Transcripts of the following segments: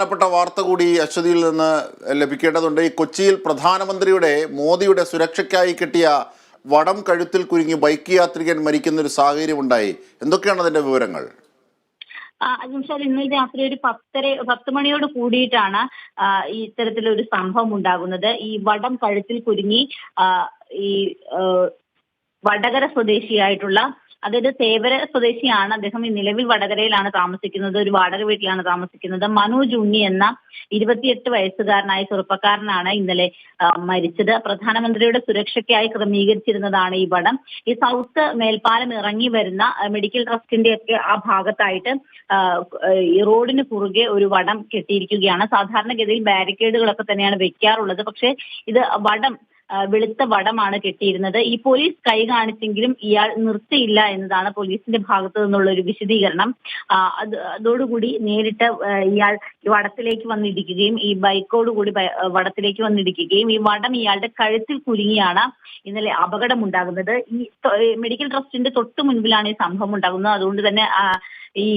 പ്രധാനപ്പെട്ട വാർത്ത കൂടി അശ്വതിയിൽ നിന്ന് ലഭിക്കേണ്ടതുണ്ട്. ഈ കൊച്ചിയിൽ പ്രധാനമന്ത്രിയുടെ മോദിയുടെ സുരക്ഷയ്ക്കായി കിട്ടിയ വടം കഴുത്തിൽ കുരുങ്ങി ബൈക്ക് യാത്രികൻ മരിക്കുന്ന ഒരു സാഹചര്യം ഉണ്ടായി എന്തൊക്കെയാണ് അതിന്റെ വിവരങ്ങൾ? ആ, ഇന്ന് രാത്രി ഒരു പത്തര പത്ത് മണിയോട് കൂടിയിട്ടാണ് ഇത്തരത്തിലൊരു സംഭവം ഉണ്ടാകുന്നത്. ഈ വടം കഴുത്തിൽ കുരുങ്ങി ഈ വടകര സ്വദേശിയായിട്ടുള്ള അതായത് തേവര സ്വദേശിയാണ് അദ്ദേഹം. നിലവിൽ വടകരയിലാണ് താമസിക്കുന്നത്. ഒരു വാടക വീട്ടിലാണ് താമസിക്കുന്നത്. മനോജ് ഉണ്ണി എന്ന ഇരുപത്തിയെട്ട് വയസ്സുകാരനായ ചെറുപ്പക്കാരനാണ് ഇന്നലെ മരിച്ചത്. പ്രധാനമന്ത്രിയുടെ സുരക്ഷയ്ക്കായി ക്രമീകരിച്ചിരുന്നതാണ് ഈ വടം. ഈ സൗത്ത് മേൽപ്പാലം ഇറങ്ങി വരുന്ന മെഡിക്കൽ ട്രസ്റ്റിന്റെ ഒക്കെ ആ ഭാഗത്തായിട്ട് റോഡിന് കുറുകെ ഒരു വടം കെട്ടിയിരിക്കുകയാണ്. സാധാരണഗതിയിൽ ബാരിക്കേഡുകളൊക്കെ തന്നെയാണ് വെക്കാറുള്ളത്. പക്ഷേ ഇത് വടം വെളുത്ത വടമാണ് കെട്ടിയിരുന്നത്. ഈ പോലീസ് കൈ കാണിച്ചെങ്കിലും ഇയാൾ നിർത്തിയില്ല എന്നതാണ് പോലീസിന്റെ ഭാഗത്തു നിന്നുള്ള ഒരു വിശദീകരണം അതോടുകൂടി നേരിട്ട് ഇയാൾ വടത്തിലേക്ക് വന്നിടിക്കുകയും ഈ ബൈക്കോടുകൂടി വടത്തിലേക്ക് വന്നിടിക്കുകയും ഈ വടം ഇയാളുടെ കഴുത്തിൽ കുരുങ്ങിയാണ് ഇന്നലെ അപകടമുണ്ടാകുന്നത്. ഈ മെഡിക്കൽ ട്രസ്റ്റിന്റെ തൊട്ടു മുൻപിലാണ് ഈ സംഭവം ഉണ്ടാകുന്നത്. അതുകൊണ്ട് തന്നെ ഈ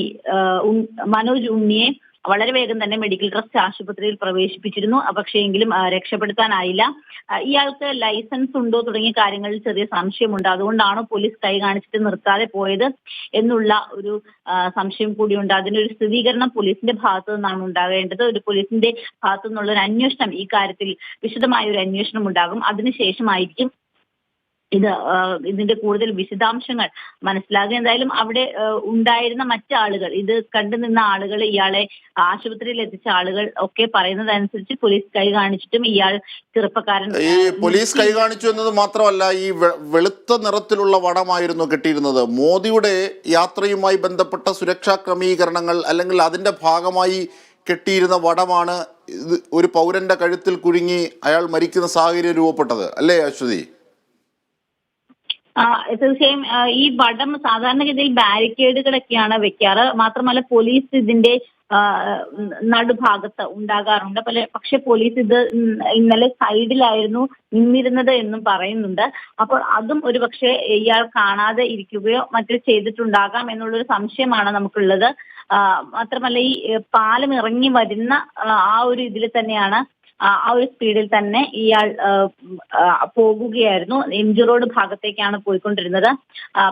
മനോജ് ഉണ്ണിയെ വളരെ വേഗം തന്നെ മെഡിക്കൽ ട്രസ്റ്റ് ആശുപത്രിയിൽ പ്രവേശിപ്പിച്ചിരുന്നു. പക്ഷേ എങ്കിലും ആ, രക്ഷപ്പെടുത്താനായില്ല. ഇയാൾക്ക് ലൈസൻസ് ഉണ്ടോ തുടങ്ങിയ കാര്യങ്ങളിൽ ചെറിയ സംശയമുണ്ട്. അതുകൊണ്ടാണ് പോലീസ് കൈ കാണിച്ചിട്ട് നിർത്താതെ പോയത് എന്നുള്ള ഒരു സംശയം കൂടിയുണ്ട്. അതിനൊരു സ്ഥിരീകരണം പോലീസിന്റെ ഭാഗത്തു നിന്നാണ് ഉണ്ടാകേണ്ടത്. ഒരു പോലീസിന്റെ ഭാഗത്തു നിന്നുള്ള ഒരു അന്വേഷണം ഈ കാര്യത്തിൽ വിശദമായ ഒരു അന്വേഷണം ഉണ്ടാകും. അതിനുശേഷമായിരിക്കും ഇത് ഇതിന്റെ കൂടുതൽ വിശദാംശങ്ങൾ മനസ്സിലാകുക. എന്തായാലും അവിടെ ഉണ്ടായിരുന്ന മറ്റു ആളുകൾ ഇത് കണ്ടു നിന്ന ആളുകൾ ഇയാളെ ആശുപത്രിയിൽ എത്തിച്ച ആളുകൾ ഒക്കെ പറയുന്നതനുസരിച്ച് പോലീസ് കൈ കാണിച്ചിട്ടും ഇയാൾ ചെറുപ്പക്കാരൻ ഈ പോലീസ് കൈ കാണിച്ചു എന്നത് മാത്രമല്ല ഈ വെളുത്ത നിറത്തിലുള്ള വടമായിരുന്നു കിട്ടിയിരുന്നത്. മോദിയുടെ യാത്രയുമായി ബന്ധപ്പെട്ട സുരക്ഷാ ക്രമീകരണങ്ങൾ അല്ലെങ്കിൽ അതിന്റെ ഭാഗമായി കെട്ടിയിരുന്ന വടമാണ് ഒരു പൗരന്റെ കഴുത്തിൽ കുരുങ്ങി അയാൾ മരിക്കുന്ന സാഹചര്യം രൂപപ്പെട്ടത്. അല്ലേ അശ്വതി? തീർച്ചയായും ഈ വടം സാധാരണഗതിയിൽ ബാരിക്കേഡുകളൊക്കെയാണ് വെക്കാറ്. മാത്രമല്ല പോലീസ് ഇതിന്റെ നടുഭാഗത്ത് ഉണ്ടാകാറുണ്ട്. പല പക്ഷെ പോലീസ് ഇത് ഇന്നലെ സൈഡിലായിരുന്നു നിന്നിരുന്നത് എന്നും പറയുന്നുണ്ട്. അപ്പോൾ അതും ഒരു പക്ഷേ ഇയാൾ കാണാതെ ഇരിക്കുകയോ മറ്റോ ചെയ്തിട്ടുണ്ടാകാം എന്നുള്ളൊരു സംശയമാണ് നമുക്കുള്ളത്. മാത്രമല്ല ഈ പാലം ഇറങ്ങി വരുന്ന ആ ഒരു ഇതിൽ തന്നെയാണ് ആ ഒരു സ്പീഡിൽ തന്നെ ഇയാൾ പോകുകയായിരുന്നു. എം ജി റോഡ് ഭാഗത്തേക്കാണ് പോയിക്കൊണ്ടിരുന്നത്.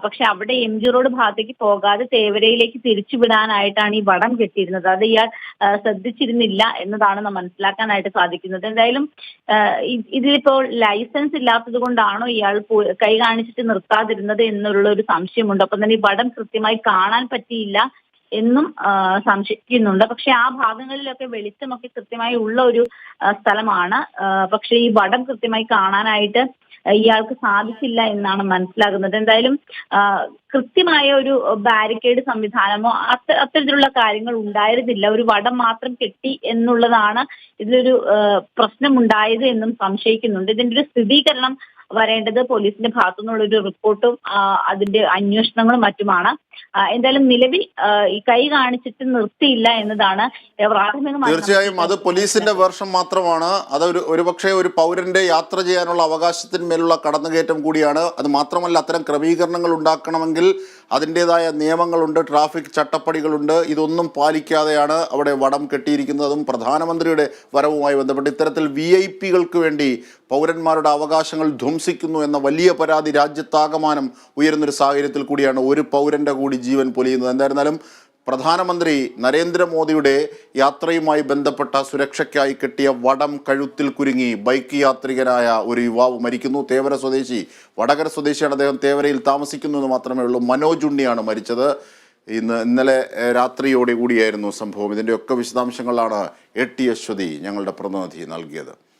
പക്ഷെ അവിടെ എം ജി റോഡ് ഭാഗത്തേക്ക് പോകാതെ തേവരയിലേക്ക് തിരിച്ചു വിടാനായിട്ടാണ് ഈ വടം കെട്ടിയിരുന്നത്. അത് ഇയാൾ ശ്രദ്ധിച്ചിരുന്നില്ല എന്നതാണ് നാം മനസ്സിലാക്കാനായിട്ട് സാധിക്കുന്നത്. എന്തായാലും ഇതിലിപ്പോൾ ലൈസൻസ് ഇല്ലാത്തത് കൊണ്ടാണോ ഇയാൾ കൈ കാണിച്ചിട്ട് നിർത്താതിരുന്നത് എന്നുള്ള ഒരു സംശയമുണ്ട്. അപ്പം തന്നെ ഈ വടം കൃത്യമായി കാണാൻ പറ്റിയില്ല. എന്നും സംശയിക്കുന്നുണ്ട്. പക്ഷെ ആ ഭാഗങ്ങളിലൊക്കെ വെളിച്ചമൊക്കെ കൃത്യമായി ഉള്ള ഒരു സ്ഥലമാണ്. പക്ഷെ ഈ വടം കൃത്യമായി കാണാനായിട്ട് ഇയാൾക്ക് സാധിച്ചില്ല എന്നാണ് മനസ്സിലാകുന്നത്. എന്തായാലും കൃത്യമായ ഒരു ബാരിക്കേഡ് സംവിധാനമോ അത്ത അത്തരത്തിലുള്ള കാര്യങ്ങൾ ഉണ്ടായിരുന്നില്ല. ഒരു വടം മാത്രം കെട്ടി എന്നുള്ളതാണ് ഇതിലൊരു പ്രശ്നമുണ്ടായത് എന്നും സംശയിക്കുന്നുണ്ട്. ഇതിന്റെ ഒരു സ്ഥിരീകരണം വരേണ്ടത് പോലീസിന്റെ ഭാഗത്തുനിന്നുള്ള ഒരു റിപ്പോർട്ടും അതിന്റെ അന്വേഷണങ്ങളും മറ്റുമാണ്. എന്തായാലും നിലവിൽ ഈ കൈ കാണിച്ചിട്ട് നിർത്തിയില്ല എന്നതാണ് പ്രാഥമികമായി തീർച്ചയായും അത് പോലീസിന്റെ വേർഷം മാത്രമാണ്. അത് ഒരു ഒരുപക്ഷെ ഒരു പൗരന്റെ യാത്ര ചെയ്യാനുള്ള അവകാശത്തിന്മേലുള്ള കടന്നുകയറ്റം കൂടിയാണ്. അത് മാത്രമല്ല അത്തരം ക്രമീകരണങ്ങൾ ഉണ്ടാക്കണമെങ്കിൽ അതിന്റെതായ നിയമങ്ങളുണ്ട് ട്രാഫിക് ചട്ടപ്പടികളുണ്ട്. ഇതൊന്നും പാലിക്കാതെയാണ് അവിടെ വടം കെട്ടിയിരിക്കുന്നതും പ്രധാനമന്ത്രിയുടെ വരവുമായി ബന്ധപ്പെട്ട് ഇത്തരത്തിൽ വി ഐ പികൾക്ക് വേണ്ടി പൗരന്മാരുടെ അവകാശങ്ങൾ ധ്വംസിക്കുന്നു എന്ന വലിയ പരാതി രാജ്യത്താകമാനം ഉയരുന്നൊരു സാഹചര്യത്തിൽ കൂടിയാണ് ഒരു പൗരന്റെ കൂടി ജീവൻ പൊലിയുന്നത്. എന്തായിരുന്നാലും പ്രധാനമന്ത്രി നരേന്ദ്രമോദിയുടെ യാത്രയുമായി ബന്ധപ്പെട്ട സുരക്ഷയ്ക്കായി കെട്ടിയ വടം കഴുത്തിൽ കുരുങ്ങി ബൈക്ക് യാത്രികനായ ഒരു യുവാവ് മരിക്കുന്നു. തേവര സ്വദേശി വടകര സ്വദേശിയാണ് അദ്ദേഹം. തേവരയിൽ താമസിക്കുന്നു എന്ന് മാത്രമേ ഉള്ളൂ. മനോജ് ഉണ്ണിയാണ് മരിച്ചത്. ഇന്ന് ഇന്നലെ രാത്രിയോടെ കൂടിയായിരുന്നു സംഭവം. ഇതിന്റെയൊക്കെ വിശദാംശങ്ങളാണ് എ ടി അശ്വതി ഞങ്ങളുടെ പ്രതിനിധി നൽകിയത്.